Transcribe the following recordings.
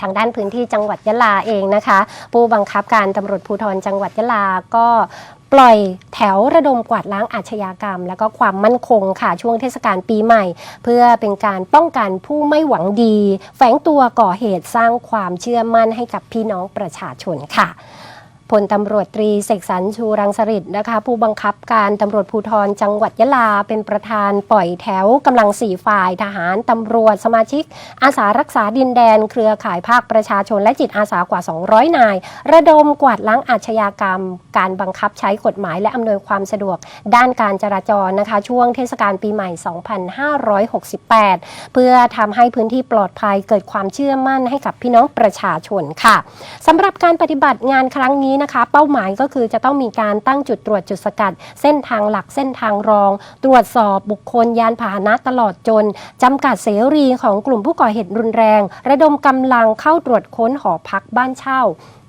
ทางด้านพื้นที่จังหวัดยะลาเองนะคะ ผู้บังคับการตำรวจภูธรจังหวัดยะลาก็ปล่อยแถวระดมกวาดล้างอาชญากรรม และก็ความมั่นคงค่ะช่วงเทศกาลปีใหม่ เพื่อเป็นการป้องกันผู้ไม่หวังดี แฝงตัวก่อเหตุสร้างความเชื่อมั่นให้กับพี่น้องประชาชนค่ะ พลตำรวจตรีเสกสรรชูรังสฤษดิ์นะคะ ผู้บังคับการตำรวจภูธรจังหวัดยะลา เป็นประธานปล่อยแถวกำลังสี่ฝ่ายทหารตำรวจสมาชิก อาสารักษาดินแดน เครือข่ายภาคประชาชนและจิตอาสากว่า 200 นาย ระดมกวาดล้างอาชญากรรม การบังคับใช้กฎหมายและอำนวยความสะดวก ด้านการจราจรนะคะ ช่วงเทศกาลปีใหม่ 2568 เพื่อทำให้พื้นที่ปลอดภัยเกิดความเชื่อมั่นให้กับพี่น้องประชาชนค่ะสำหรับการปฏิบัติงานครั้งนี้นะคะ เป้าหมายก็คือจะต้องมีการตั้งจุดตรวจจุดสกัด เส้นทางหลักเส้นทางรอง ตรวจสอบบุคคลยานพาหนะตลอดจนจำกัดเสรีของกลุ่มผู้ก่อเหตุรุนแรง ระดมกำลังเข้าตรวจค้นหอพักบ้านเช่า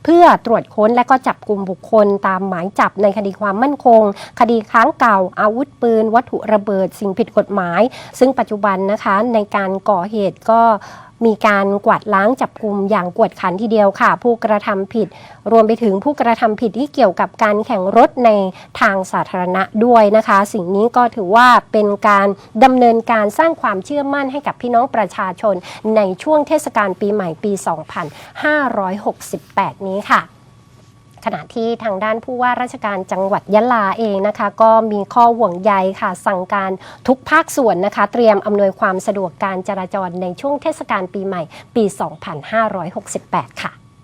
เพื่อตรวจค้นและก็จับกลุ่มบุคคลตามหมายจับในคดีความมั่นคง คดีค้างเก่า อาวุธปืน วัตถุระเบิด สิ่งผิดกฎหมาย ซึ่งปัจจุบันนะคะในการก่อเหตุก็ มีการกวาดล้างจับกลุ่มอย่างกวดขันทีเดียวค่ะ ผู้กระทำผิด รวมไปถึงผู้กระทำผิดที่เกี่ยวกับการแข่งรถในทางสาธารณะด้วยนะคะ สิ่งนี้ก็ถือว่าเป็นการดำเนินการสร้างความเชื่อมั่นให้กับพี่น้องประชาชน ในช่วงเทศกาลปีใหม่ปี 2568 นี้ค่ะ ขณะที่ทางด้านผู้ว่าราชการจังหวัดยะลาเองนะคะ ก็มีข้อห่วงใยค่ะ สั่งการทุกภาคส่วนนะคะ เตรียมอำนวยความสะดวกการจราจรในช่วงเทศกาลปีใหม่ปี 2568 ค่ะ